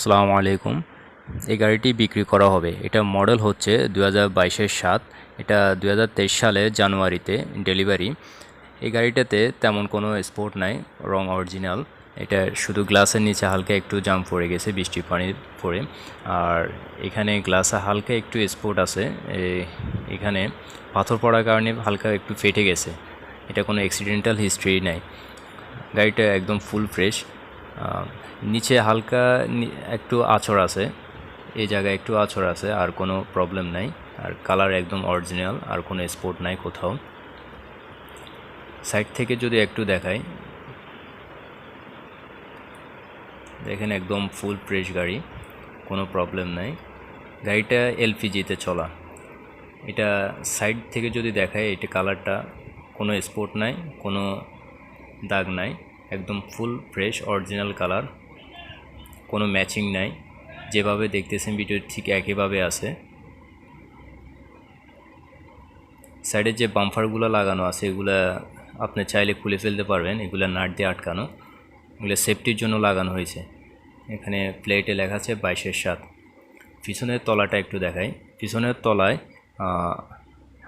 আসসালামু আলাইকুম। এই গাড়িটি বিক্রি করা হবে। এটা মডেল হচ্ছে দু হাজার বাইশের সাত। এটা দু হাজার তেইশ সালে জানুয়ারিতে ডেলিভারি। এই গাড়িটাতে তেমন কোনো স্পোর্ট নাই, রং অরিজিনাল। এটা শুধু গ্লাসের নিচে হালকা একটু জাম পড়ে গেছে বৃষ্টি পানির পড়ে। আর এখানে গ্লাসে হালকা একটু স্পোর্ট আছে। এখানে পাথর পড়ার কারণে হালকা একটু ফেটে গেছে। এটা কোনো অ্যাক্সিডেন্টাল হিস্ট্রি নাই। গাড়িটা একদম ফুল ফ্রেশ নিচে হালকা একটু আছর আছে। এই জায়গায় একটু আছর আছে, আর কোনো প্রবলেম নাই। আর কালার একদম অরিজিনাল আর কোনো স্পোর্ট নাই কোথাও। সাইড থেকে যদি একটু দেখাই। দেখেন একদম ফুল ফ্রেশ গাড়ি, কোনো প্রবলেম নাই। গাড়িটা এলপিজিতে চলা। এটা সাইড থেকে যদি দেখায় এটা কালারটা কোনো স্পোর্ট নাই, কোনো দাগ নাই। একদম ফুল, ফ্রেশ অরিজিনাল কালার কোনো ম্যাচিং নাই। যেভাবে দেখতেছেন ভিডিও ঠিক একইভাবে আছে। সাইডে যে বাম্পারগুলো লাগানো আছে, এগুলা আপনি চাইলে খুলে ফেলতে পারবেন, এগুলো নাট দিয়ে আটকানো। এগুলো সেফটির জন্য লাগানো হয়েছে। এখানে প্লেটে লেখা আছে বাইশের সাত। পিছনের তলাটা একটু দেখাই। পিছনের তলায়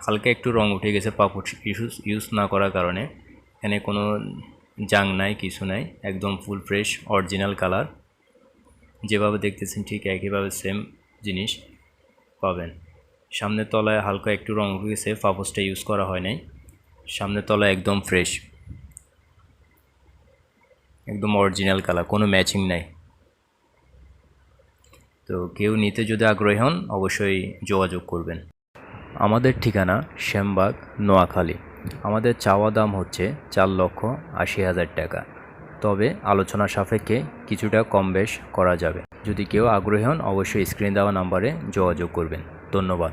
হালকা একটু রং উঠে গেছে, পাপড় ইউজ ইউজ না করার কারণে। এখানে কোনো জাং নাই, কিছু নাই, একদম ফুল ফ্রেশ অরিজিনাল কালার যেভাবে দেখতেছেন ঠিক একইভাবে সেম জিনিস পাবেন। সামনের তলায় হালকা একটু রং উঠে গেছে পাপোসটা ইউজ করা হয় নাই। সামনের তলায় একদম ফ্রেশ একদম অরিজিনাল কালার কোনো ম্যাচিং নাই। তো কেউ নিতে যদি আগ্রহী হন, অবশ্যই যোগাযোগ করবেন। আমাদের ঠিকানা শ্যামবাগ, নোয়াখালী। আমাদের চাওয়া দাম হচ্ছে চার লক্ষ আশি হাজার টাকা। তবে আলোচনা সাপেক্ষে কিছুটা কম বেশ করা যাবে। যদি কেউ আগ্রহী হন, অবশ্যই স্ক্রিন দেওয়া নাম্বারে যোগাযোগ করবেন। ধন্যবাদ।